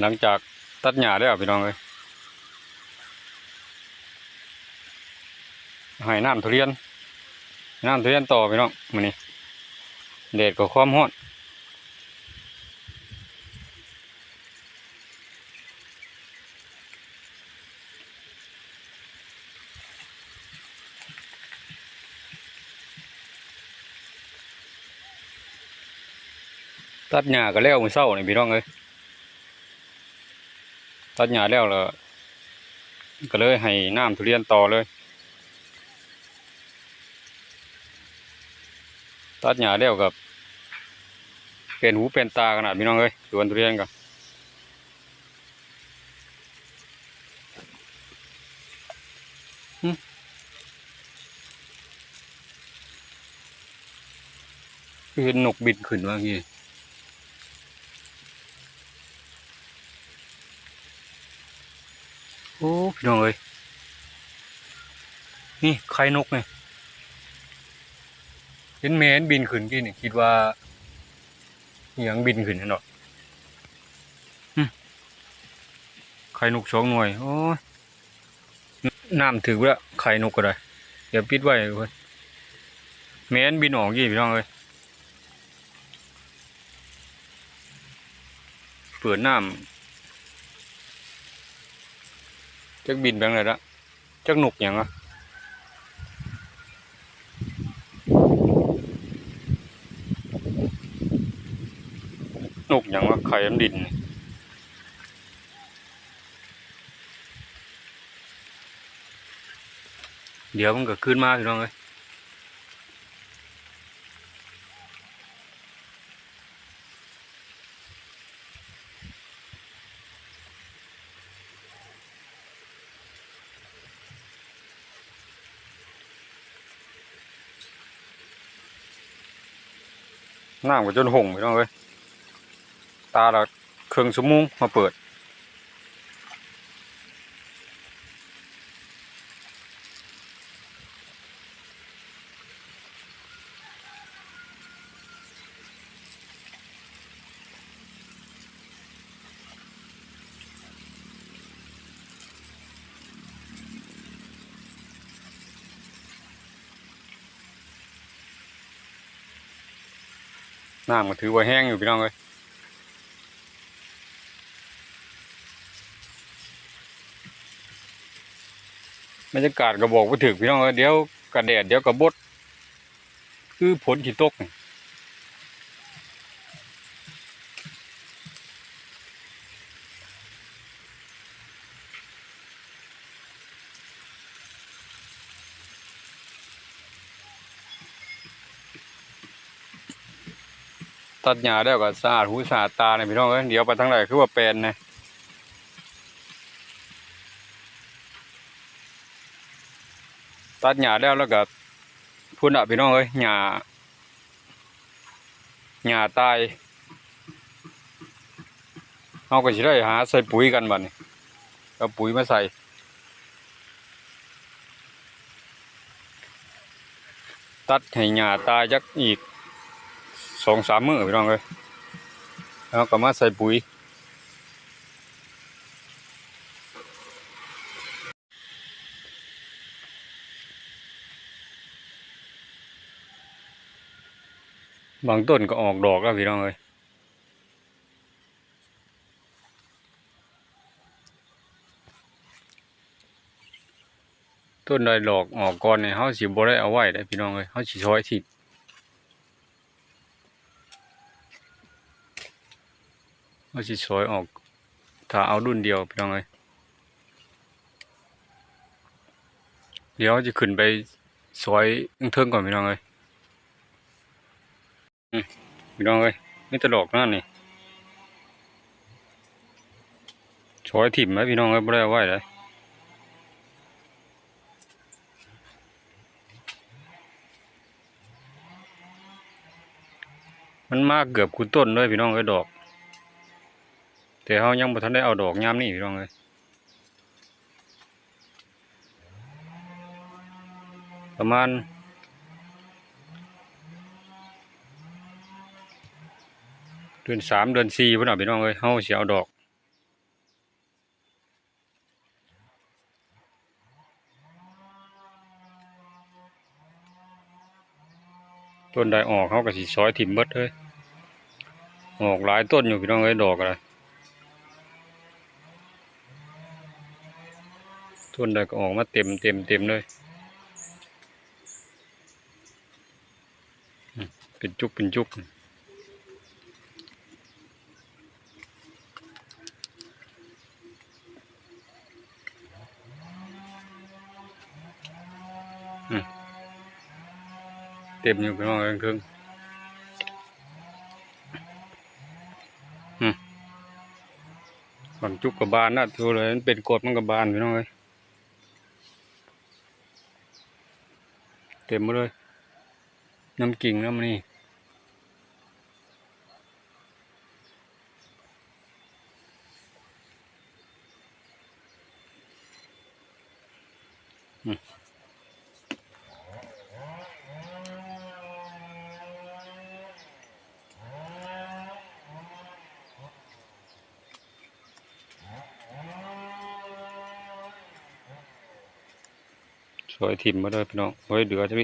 หลังจากตัดหญ้าแล้วพี่น้องเอ้ยให้น้ำทุเรียน น้ำทุเรียนต่อพี่น้องมื้อนี้แดดก็ความร้อนตัดหญ้าก็แล้วมือเช้านี่พี่น้องเอ้ย ตัดหญ้าแล้วล้วก็เลยให้น้ำทุเรียนต่อเลย ตัดหญ้าแล้วกับเป็นหูเป็นตาขนาดพี่น้องเอ้ยสวนทุเรียนกับคือเห็นนกบินขึ้นว่างี้ โอ้พี่น้องเอ้ยนี่ไข่นกเนี่ยเห็นแมนบินขึ้นกี่นี่คิดว่าอหยังบินขึ้นนั่นอกหึไข่นกสองหน่วยโอ้ยน้ำถึงแล้วไข่นกก็ได้เดี๋ยวปิดไว้เพื่อนแมนบินออกกี่พี่น้องเอ้ยเปิดน้ำ จักบินไปเลยละจักหนุกอย่างอะหนุกอย่างว่าไข่น้ำดินเดี๋ยวมันก็ขึ้นมาพี่น้องเอ้ย น้ำก็จนหงไปน้องเอ้ยตาเราเครื่องสมุงมาเปิด น้ำก็ถือว่าแห้งอยู่พี่น้องเลยบรรยากาศก็บอกว่าถึกพี่น้องเอ้ยเดี๋ยวกระแดดเดี๋ยวกระบด คือผลที่ตกนี่ ตัดหญ้าแล้วก็สะอาดหูสะอาดตาเนี่ยพี่น้องเอ้ยเดี๋ยวไปทางไหนคือว่าแปลนนะตัดหญ้าแล้วแล้วก็พุ่นอะพี่น้องเอ้ยหญ้าหญ้าตายเราก็สิได้หาใส่ปุ๋ยกันบัดนี้เอาปุ๋ยมาใส่ตัดให้หญ้าตายจักอีก สองสามมื้อพี่น้องเอ้ยแล้วก็มาใส่ปุ๋ยบางต้นก็ออกดอกแล้วพี่น้องเอ้ยต้นใดดอกออกก่อนเนี่ยเขาสิบ่ได้เอาไว้ได้พี่น้องเอ้ยเขาสิซอยทิ ศเขาสิซอยออก ถ้าเอารุ่นเดียวพี่น้องเอ้ยเดี๋ยวจะขึ้นไปซอยเทิงก่อนพี่น้องเอ้ยพี่น้องเอ้ยนี่ตลกนั่นนี่ชอยถิ่มไหมพี่น้องเอ้ยไม่ได้เอาไว้เลยมันมากเกือบคุณต้นเลยพี่น้องเอ้ยดอก แต่เขายังบ่ทันได้เอาดอกยามนี่พี่น้องเลยประมาณเดือนสามเดือนสี่พี่น้องพี่น้องเลยเขาเสียเอาดอกต้นได้ออกเขาก็สีซอยถิ่มเบิดเลยออกหลายต้นอยู่พี่น้องเลยดอกอะไร ต้นใดก็ออกมาเต็มเต็มเต็มเลย เป็นจุกเป็นจุกเต็มอยู่พี่น้องเอ้ยครึ่งบางจุกกับบานนะดูเลยมันเป็นกดมันกับบานพี่น้องเอ้ย เต็มหมดเลยน้ำกิ่งน้ำนี่อืม สวยถิ่มมาเลยพี่น้องเฮ้ยเดือดใช่ไหม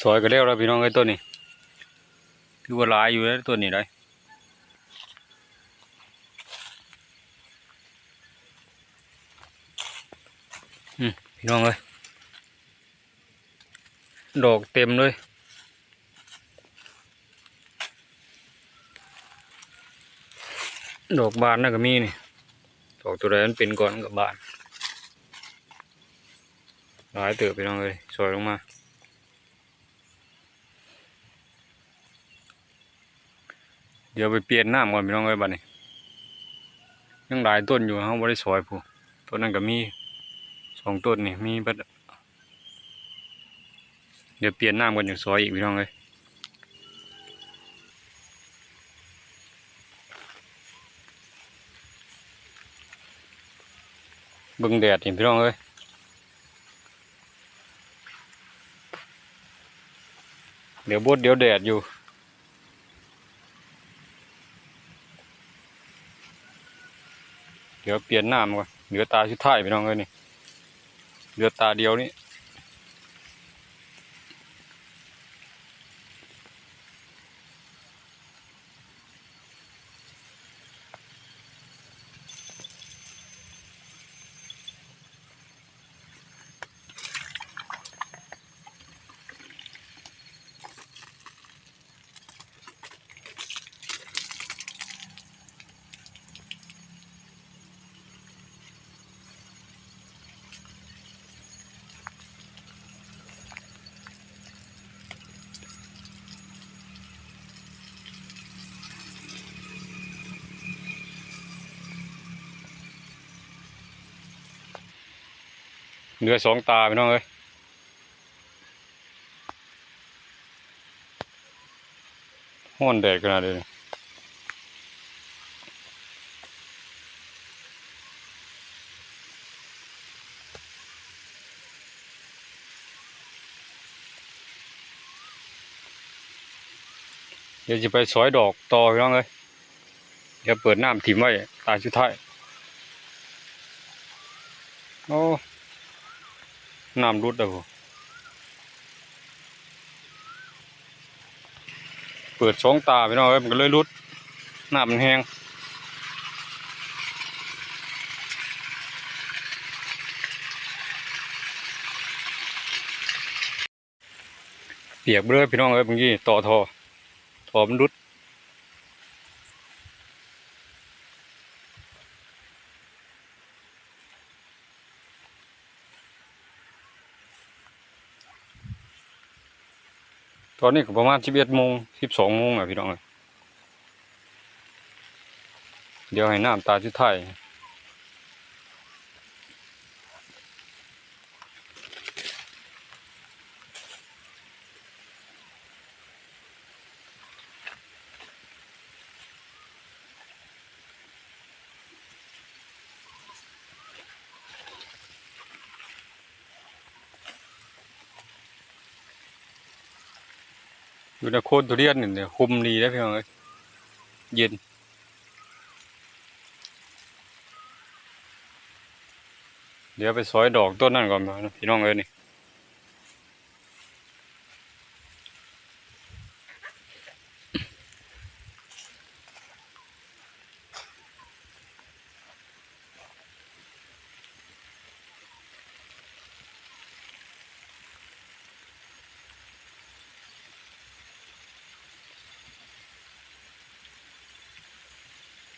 สวยก็เรียกแล้วพี่น้องไอ้ต้นนี้คือว่าลายอยู่แล้วต้นนี้ได้อืมพี่น้องเอ้ยดอกเต็มเลยดอกบานน่ะก็มีนี่ดอกตัวใดมันเป็นก่อนกับบาน หลายเติบไปน้องเลยสวยลงมาเดี๋ยวไปเปลี่ยนน้ำก่อนพี่น้องเลยบัดนี้ยังหลายต้นอยู่เขาบ่ได้สวยผู้ต้นนั้นก็มีสองต้นนี่มีบัดเดี๋ยวเปลี่ยนน้ำก่อนอย่างสวยอีกพี่น้องเลยบิ่งแดดนี่พี่น้องเอ้ย เดี๋ยวบดเดี๋ยวแดดอยู่ เดี๋ยวเปลี่ยนน้ำก่อนเหลือตาชุดท้ายไปน้องเลยนี่เหลือตาเดียวนี่ เหลือสองตาพี่น้องเอ้ยห้อนแดดขนาดนี้เดี๋ยวจะไปสอยดอกต่อพี่น้องเอ้ยเดี๋ยวเปิดน้ำถิ่มไว้ตาชุดท้ายโอ้ น้ำรุดแล้วเปิดสองตาพี่น้องเอ้ยมันก็เลยรุดน้ำมันแห้งเปียกเบ้อพี่น้องเอ้ยเมื่อกี้ต่อทอทอมันรุด ตอนนี้ก็ประมาณสิบเอ็ดโมงสิบสองโมงอะพี่น้องเดี๋ยวให้น้ำตาชุดไทย อยู่ในโคนทุเรียนนี่เนี่ยคุมดีได้เพี่น้องเอ้ยเย็นเดี๋ยวไปซอยดอกต้นนั่นก่อนนะพี่น้องเอ้ยนี่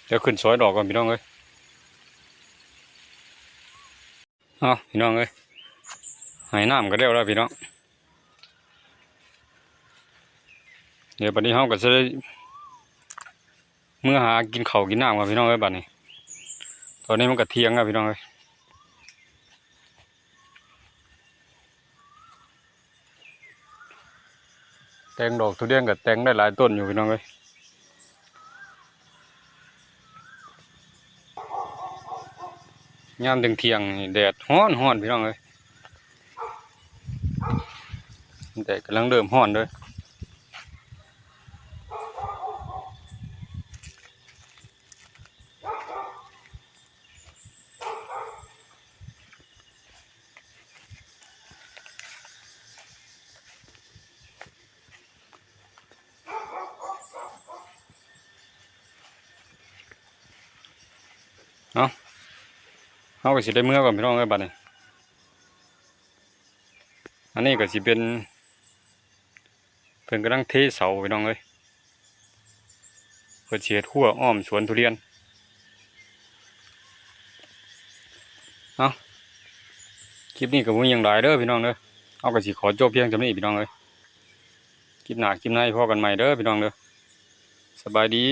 เดี๋ยวขึ้นซอยดอกก่อนพี่น้องเอ้ยเอาพี่น้องเอ้ยหายน้ำก็เร็วแล้วพี่น้อง เดี๋ยวบัดนี้เฮาก็จะได้เมื่อหากินเข้ากินน้ำกับพี่น้องเอ้ยบัดนี้ ตอนนี้มันก็เที่ยงแล้วพี่น้องเอ้ยแตงดอกทุเรียนก็แตงได้หลายต้นอยู่พี่น้องเอ้ย ยามดึงเที่ยงแดดฮ้อนฮ้อนพี่น้องเลยแดดกำลังเริ่มฮ้อนเลย เฮาก็สิได้เมื่อก่อนพี่น้องเอ้ยบัดนี้อันนี้ก็สิเป็นเพิ่นกำลังเทเสาพี่น้องเอ้ยเพิ่นสิเฮ็ดหัวอ้อมสวนทุเรียนเอาคลิปนี้ก็บ่มีหยังหลายเด้อพี่น้องเด้อเอาก็สิขอจบเพียงเท่านี้พี่น้องเอ้ยคลิปหน้าคลิปหน้าพอกันใหม่เด้อพี่น้องเด้อสบายดี